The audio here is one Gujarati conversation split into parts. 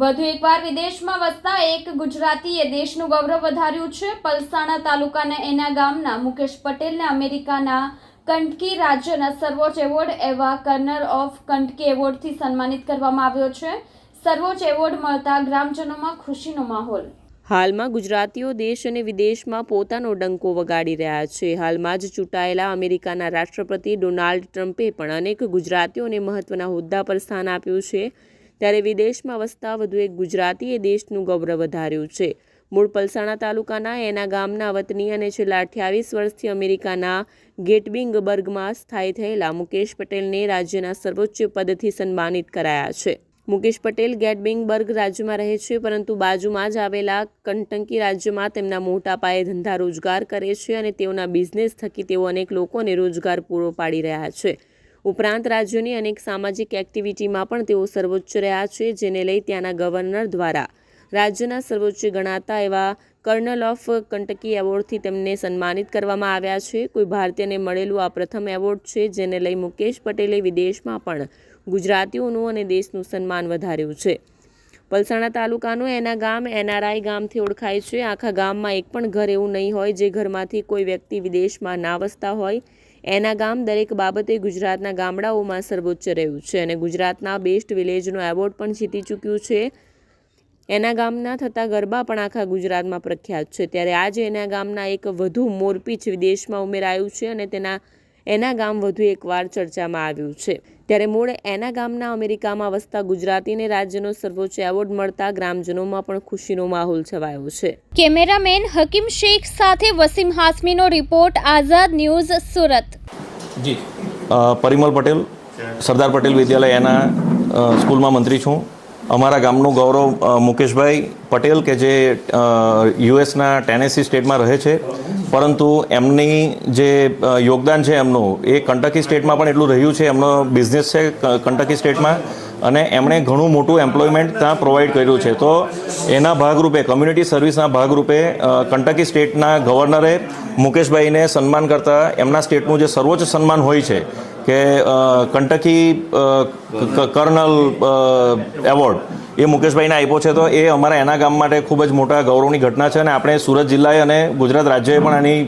વધુ એકવાર વિદેશમાં વસતા એક ગુજરાતીએ દેશનું ગૌરવ વધાર્યું છે. પલસાણા તાલુકાના એના ગામના મુકેશ પટેલને અમેરિકાના કંટકી રાજ્યના સર્વોચ્ચ એવોર્ડ એવા કર્નર ઓફ કંટકી એવોર્ડથી સન્માનિત કરવામાં આવ્યો છે. સર્વોચ્ચ એવોર્ડ મળતા ગ્રામજનોમાં ખુશીનો માહોલ. હાલમાં ગુજરાતીઓ દેશ અને વિદેશમાં પોતાનો ડંકો વગાડી રહ્યા છે. હાલમાં જ ચૂંટાયેલા અમેરિકાના રાષ્ટ્રપતિ ડોનાલ્ડ ટ્રમ્પે પણ અનેક ગુજરાતીઓને મહત્વના હોદ્દા પર સ્થાન આપ્યું છે. ત્યારે વિદેશમાં વસતા વધુ એક ગુજરાતીએ દેશનું ગૌરવ વધાર્યું છે. મૂળ પલસાણા તાલુકાના એના ગામના વતની અને છેલ્લા અઠ્યાવીસ વર્ષથી અમેરિકાના ગેટબિંગબર્ગમાં સ્થાયી થયેલા મુકેશ પટેલને રાજ્યના સર્વોચ્ચ પદથી સન્માનિત કરાયા છે. મુકેશ પટેલ ગેટબિંગબર્ગ રાજ્યમાં રહે છે, પરંતુ બાજુમાં જ આવેલા કંટંકી રાજ્યમાં તેમના મોટા પાયે ધંધા રોજગાર કરે છે અને તેઓના બિઝનેસ થકી તેઓ અનેક લોકોને રોજગાર પૂરો પાડી રહ્યા છે. ઉપરાંત રાજ્યોની અનેક સામાજિક એક્ટિવિટીમાં પણ તેઓ સર્વોચ્ચ રહ્યા છે, જેને લઈ ત્યાંના ગવર્નર દ્વારા રાજ્યના સર્વોચ્ચ ગણાતા એવા કર્નલ ઓફ કંટકી એવોર્ડથી તેમને સન્માનિત કરવામાં આવ્યા છે. કોઈ ભારતીયને મળેલું આ પ્રથમ એવોર્ડ છે, જેને લઈ મુકેશ પટેલે વિદેશમાં પણ ગુજરાતીઓનું અને દેશનું સન્માન વધાર્યું છે. પલસાણા તાલુકાનું એના ગામ એનઆરઆઈ ગામથી ઓળખાય છે. આખા ગામમાં એક પણ ઘર એવું નહીં હોય, જે ઘરમાંથી કોઈ વ્યક્તિ વિદેશમાં ના વસતા હોય. એના ગામ દરેક બાબતે ગુજરાતના ગામડાઓમાં સર્વોચ્ચ રહ્યું છે અને ગુજરાતના બેસ્ટ વિલેજનો એવોર્ડ પણ જીતી ચૂક્યું છે. એના ગામના થતા ગરબા પણ આખા ગુજરાતમાં પ્રખ્યાત છે. ત્યારે આજે એના ગામના એક વધુ મોરપીચ વિદેશમાં ઉમેરાયું છે અને તેના, એના ગામ વધુ એકવાર ચર્ચામાં આવ્યું છે. ત્યારે મૂળ એના ગામના અમેરિકામાં વસતા ગુજરાતીને રાજ્યનો સર્વોચ્ચ એવોર્ડ મળતા ગ્રામજનોમાં પણ ખુશીનો માહોલ છવાયો છે. કેમેરામેન હકીમ શેખ સાથે વસીમ હાસમીનો રિપોર્ટ, આઝાદ ન્યૂઝ સુરત. જી. પરિમલ પટેલ, સરદાર પટેલ વિદ્યાલય એના સ્કૂલમાં મંત્રી છું. અમારા ગામનું ગૌરવ મુકેશભાઈ પટેલ કે જે યુએસના ટેનેસી સ્ટેટમાં રહે છે. પરંતુ એમની જે યોગદાન છે એમનું, એ કંટકી સ્ટેટમાં પણ એટલું રહ્યું છે. એમનો બિઝનેસ છે કંટકી સ્ટેટમાં. અને એમણે ઘણું મોટું એમ્પ્લોયમેન્ટ ત્યાં પ્રોવાઈડ કર્યું છે. તો એના ભાગરૂપે, કમ્યુનિટી સર્વિસના ભાગરૂપે કંટકી સ્ટેટના ગવર્નરે મુકેશભાઈને સન્માન કરતા એમના સ્ટેટનું જે સર્વોચ્ચ સન્માન હોય છે, કે કંટકી કર્નલ એવોર્ડ, એ મુકેશભાઈને આપ્યો છે, તો એ અમારા એના ગામ માટે ખૂબ જ મોટા ગૌરવની ઘટના છે, અને આપણે સુરત જિલ્લાએ અને ગુજરાત રાજ્યએ પણ આની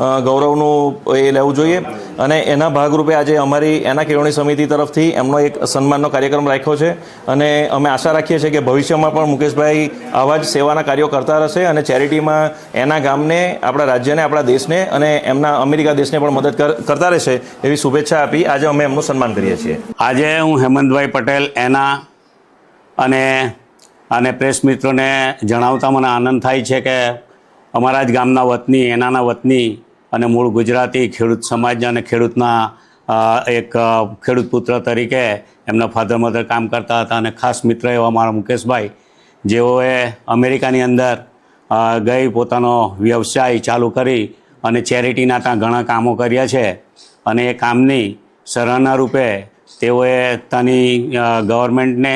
ગૌરવનું એ લેવું જોઈએ. અને એના ભાગરૂપે આજે અમારી એના કેળવણી સમિતિ તરફથી એમનો એક સન્માનનો કાર્યક્રમ રાખ્યો છે. અને અમે આશા રાખીએ છીએ કે ભવિષ્યમાં પણ મુકેશભાઈ આવા જ સેવાના કાર્યો કરતા રહેશે અને ચેરિટીમાં એના ગામને, આપણા રાજ્યને, આપણા દેશને અને એમના અમેરિકા દેશને પણ મદદ કર- કરતા રહેશે એવી શુભેચ્છા આપી આજે અમે એમનું સન્માન કરીએ છીએ. આજે હું હેમંતભાઈ પટેલ, એના અને અને પ્રેસ મિત્રોને જણાવતા મને આનંદ થાય છે કે અમારા જ ગામના વતની, એનાના વતની અને મૂળ ગુજરાતી ખેડૂત સમાજ અને ખેડૂતના એક ખેડૂત પુત્ર તરીકે એમના ફાધર મધર કામ કરતા હતા અને ખાસ મિત્ર એવા મારા મુકેશભાઈ, જેઓએ અમેરિકાની અંદર ગઈ પોતાનો વ્યવસાય ચાલુ કરી અને ચેરિટીના ત્યાં ઘણા કામો કર્યા છે. અને એ કામની સરાહના રૂપે તેઓએ ત્યાંની ગવર્મેન્ટને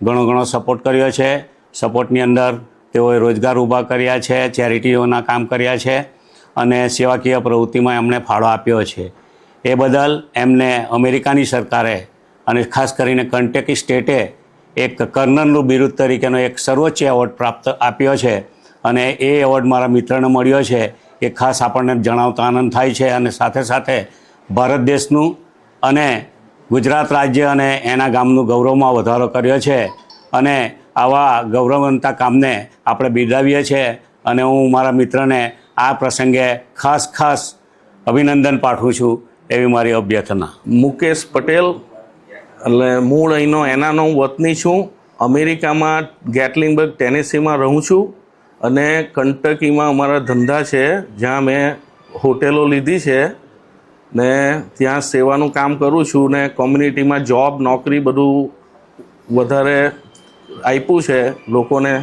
ઘણો ઘણો સપોર્ટ કર્યો છે. સપોર્ટની અંદર તેઓએ રોજગાર ઊભા કર્યા છે ચેરિટીઓના કામ કર્યા છે. અને સેવાકીય પ્રવૃત્તિમાં એમણે ફાળો આપ્યો છે. એ બદલ એમને અમેરિકાની સરકારે અને ખાસ કરીને કંટેકી સ્ટેટે એક કર્નલનું બિરુદ તરીકેનો એક સર્વોચ્ચ એવોર્ડ પ્રાપ્ત આપ્યો છે અને એ એવોર્ડ મારા મિત્રને મળ્યો છે. એ ખાસ આપણને જણાવતા આનંદ થાય છે અને સાથે સાથે ભારત દેશનું અને ગુજરાત રાજ્ય અને એના ગામનું ગૌરવમાં વધારો કર્યો છે. અને આવા ગૌરવવંતા કામને આપણે બિરદાવીએ છીએ અને હું મારા મિત્રને આ પ્રસંગે ખાસ ખાસ અભિનંદન પાઠવું છું એવી મારી અભ્યર્થના. મુકેશ પટેલ, એટલે મૂળ અહીંનો, એનાનો હું વતની છું. અમેરિકામાં ગેટલિંગબર્ગ, ટેનેસીમાં રહું છું અને કંટકીમાં અમારા ધંધા છે, જ્યાં મેં હોટેલો લીધી છે ને ત્યાં સેવાનું કામ કરું છું ને કોમ્યુનિટીમાં જોબ, નોકરી બધું વધારે આપ્યું છે લોકોને.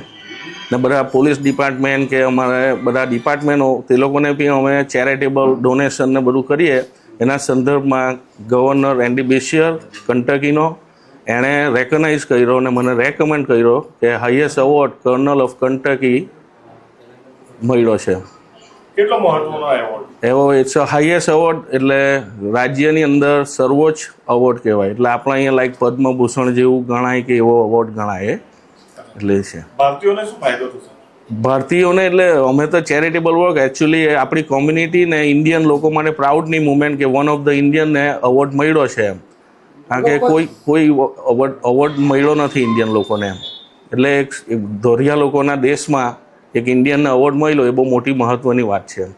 ને બધા પોલીસ ડિપાર્ટમેન્ટ કે અમારે બધા ડિપાર્ટમેન્ટો તે લોકોને બી અમે ચેરિટેબલ ડોનેશન ને બધું કરીએ. એના સંદર્ભમાં ગવર્નર એન્ડી બેશિયર કંટકીનો એણે રેકગ્નાઇઝ કર્યો અને મને રેકમેન્ડ કર્યો કે highest award colonel of Kentucky મળ્યો છે. કેટલો મહત્વનો એવોર્ડ એવો ઇટ્સ અ હાઈએસ્ટ એવોર્ડ એટલે રાજ્યની અંદર સર્વોચ્ચ એવોર્ડ કહેવાય. એટલે આપણે અહીંયા લાઈક પદ્મભૂષણ જેવું ગણાય કે એવો એવોર્ડ ગણાય. એટલે છે. ભારતીયોને શું ફાયદો થશે? ભારતીયોને એટલે અમે તો ચેરિટેબલ વર્ક એકચ્યુઅલી આપણી કોમ્યુનિટી ને ઇન્ડિયન લોકો માટે પ્રાઉડની મુમેન્ટ કે વન ઓફ ધ ઇન્ડિયનને અવોર્ડ મળ્યો છે એમ. કારણ કે કોઈ કોઈ અવોર્ડ અવોર્ડ મળ્યો નથી ઇન્ડિયન લોકોને એમ. એટલે એક એક ધોરિયા લોકોના દેશમાં એક ઇન્ડિયનને અવોર્ડ મળ્યો એ બહુ મોટી મહત્ત્વની વાત છે